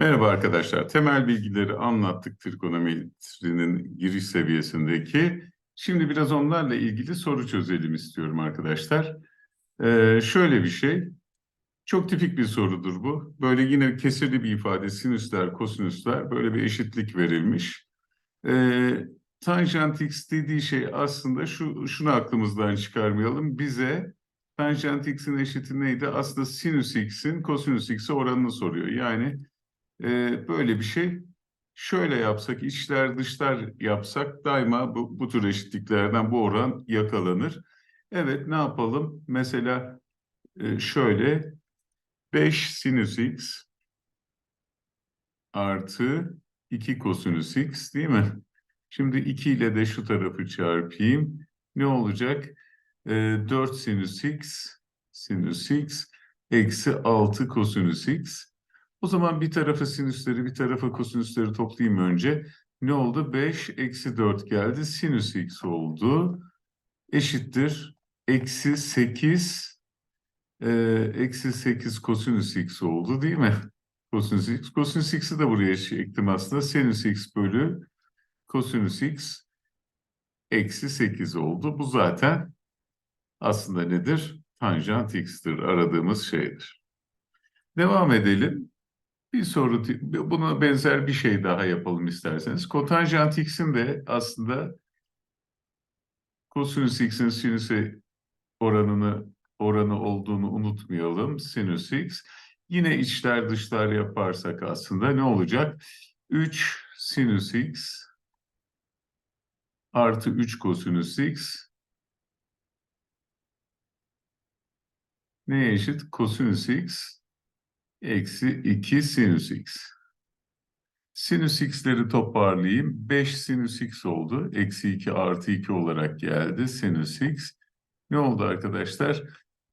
Merhaba arkadaşlar. Temel bilgileri anlattık trigonometrinin giriş seviyesindeki. Şimdi biraz onlarla ilgili soru çözelim istiyorum arkadaşlar. Ee, şöyle bir şey. Çok tipik bir sorudur bu. Böyle yine kesirli bir ifade sinüsler, kosinüsler böyle bir eşitlik verilmiş. Ee, tanjant x dediği şey aslında şu şunu aklımızdan çıkarmayalım. Bize tanjant x'in eşiti neydi? Aslında sinüs x'in kosinüs x'e oranını soruyor. Yani ee, böyle bir şey. Şöyle yapsak, içler dışlar yapsak daima bu, bu tür eşitliklerden bu oran yakalanır. Evet ne yapalım? Mesela e, şöyle 5 sinüs x artı 2 kosinüs x değil mi? Şimdi 2 ile de şu tarafı çarpayım. Ne olacak? E, 4 sinüs x sinüs x eksi 6 kosinüs x. O zaman bir tarafa sinüsleri bir tarafa kosinüsleri toplayayım önce. Ne oldu? 5 eksi 4 geldi. Sinüs x oldu. Eşittir. Eksi 8 e, eksi 8 kosinüs x oldu değil mi? Kosinüs x. Kosinüs x'i de buraya çektim aslında. Sinüs x bölü kosinüs x eksi 8 oldu. Bu zaten aslında nedir? Tanjant x'tir. Aradığımız şeydir. Devam edelim. Bir soru, buna benzer bir şey daha yapalım isterseniz. Kotanjant x'in de aslında kosinüs x'in sinüse oranını oranı olduğunu unutmayalım. Sinüs x. Yine içler dışlar yaparsak aslında ne olacak? 3 sinüs x artı 3 kosinüs x neye eşit? Kosinüs x eksi 2 sinüs x. Sinüs x'leri toparlayayım. 5 sinüs x oldu. Eksi 2 artı 2 olarak geldi sinüs x. Ne oldu arkadaşlar?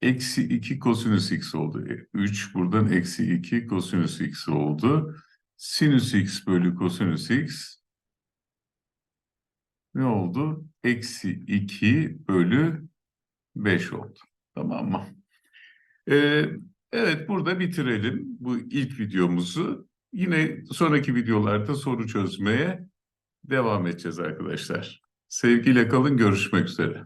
Eksi 2 kosinüs x oldu. 3 buradan eksi 2 kosinüs x oldu. Sinüs x bölü kosinüs x ne oldu? Eksi 2 bölü 5 oldu. Tamam mı? Ee, Evet, burada bitirelim bu ilk videomuzu. Yine sonraki videolarda soru çözmeye devam edeceğiz arkadaşlar. Sevgiyle kalın, görüşmek üzere.